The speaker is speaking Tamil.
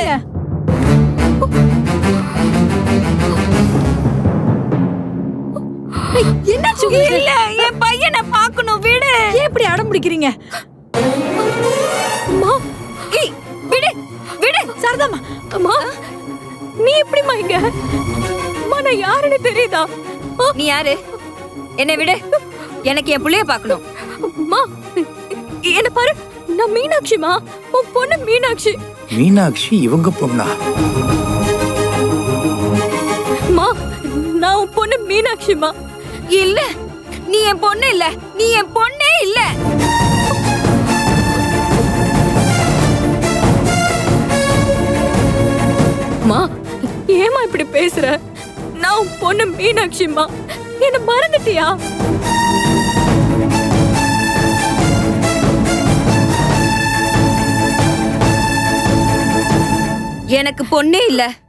நில்லுங்க என்னாச்சு இல்ல என் பையனை பார்க்கணும் விடு. ஏன் இப்படி அடம் பிடிக்கிறீங்க? அம்மா. விடு விடு. சரதாமா அம்மா நீ எப்படிமா இங்க? அம்மா நான் யாருன்னு தெரியுதா? நீ யாரு? என்னை விடு. எனக்கு என் பிள்ளைய பார்க்கணும். அம்மா என்ன பாரு. நான் மீனாட்சிமா? உன் பொண்ணு மீனாட்சி. மீனாட்சி இவங்க பொண்ணா? அம்மா நான் உன் பொண்ணு மீனாட்சிமா. இல்ல நீ என் பொண்ணு இல்ல. நீ என் பொண்ணே இல்ல. அம்மா ஏமா இப்படி பேசுற? நான் உன் பொண்ணு மீனாட்சிமா. என்ன மறந்துட்டியா? எனக்கு பொண்ணே இல்லை.